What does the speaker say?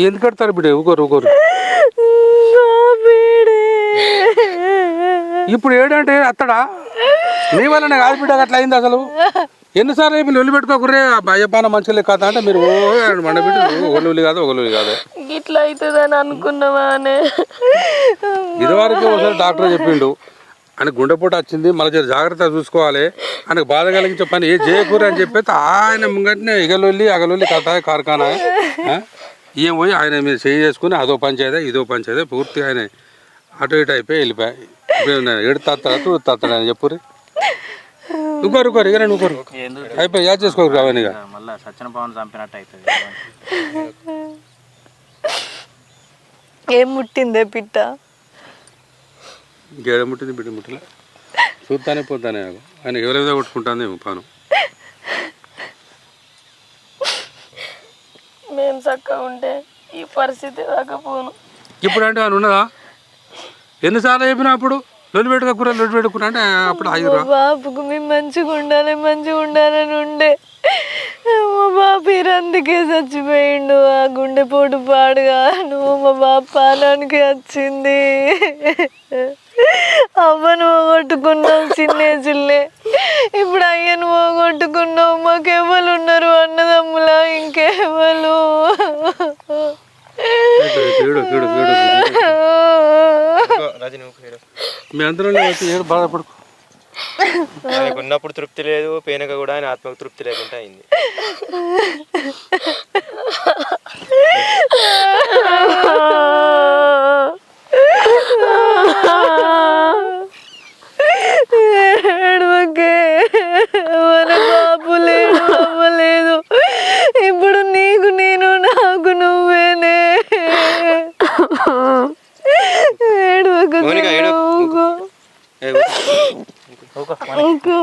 ఎందుకు కడతారు బిడ్డ? ఊకోరు ఊకోరు. ఇప్పుడు ఏడంటే అత్తడా? నీ వల్లనే కాదు బిడ్డ అట్లా అయింది అసలు. ఎన్నిసార్లు అయిపోయి లొల్లి పెట్టుకోకురే అయ్యపాన మంచిగా కాదా అంటే మీరు ఓ మండ బిడ్డ ఒక కాదు ఒక లొల్లి కాదు గిట్లా అవుతుందని అనుకున్నావానే ఇదివరకు ఒకసారి డాక్టర్ చెప్పిండు ఆయన గుండెపోటు వచ్చింది. మళ్ళీ జర జాగ్రత్తగా చూసుకోవాలి. ఆయనకు బాధ కలిగించే పని ఏ చేయకూర అని చెప్పేసి ఆయన ముంగట్నే ఇగలొల్లి అగలొల్లి కథ కార్ఖానా? ఈయన పోయి ఆయన మీద చేయి చేసుకుని అదో పంచాయతీ ఇదో పంచాయతీ పూర్తిగా ఆయన అటు ఇటు అయిపోయి వెళ్ళిపోయి. ఎడు తత్తడా తూడు తత్తడా అని చెప్పుర్రి నువ్వుకోరు ఉకోరు ఇక నువ్వుకోరు. అయిపోయి యాద్ చేసుకోరు ఇక మళ్ళీ సత్యన పవన్ చంపినట్టు అవుతుంది ఏం ముట్టిందే పిట్ట? గేడ ముట్టింది బిడ్డ ముట్టలే చూస్తానే పోతానే ఆయన ఎవరెవరో కొట్టుకుంటానే పాను. మేము చక్కగా ఉంటే ఈ పరిస్థితి రాకపోను ఇప్పుడు అంటే ఆయన ఉన్నదా? ఎన్నిసార్లు చెప్పినా అప్పుడు? లొల్లి పెట్టుకోకూర లొల్లి పెట్టుకురా అంటే అప్పుడు ఆగిరా బాబుకు మేము మంచిగా ఉండాలి మంచిగా ఉండాలని ఉండే. మా బాబు అందుకే చచ్చిపోయిండు. ఆ గుండెపోటు పాడుగా నువ్వు మా బాబు పానానికి వచ్చింది. అవ్వను పోగొట్టుకున్నావు చిన్న చిల్లే ఇప్పుడు అయ్యను పోగొట్టుకున్నావు. మాకెవ్వరు ఉన్నారు అన్నదమ్ములా ఇంకెవ్వరు కీడు కీడు కీడు మీ ఏడు బాధపడుకో. ఆయనకు ఉన్నప్పుడు తృప్తి లేదు పేనక కూడా ఆయన ఆత్మకు తృప్తి లేకుండా అయింది. ఏడవకే మన బాబు లేడు అమ్మ లేదు. ఇప్పుడు నీకు నేను నాకు నువ్వేనే. ఏడవకు మౌనిక, ఏడవకు. ఊకో. ఊకో.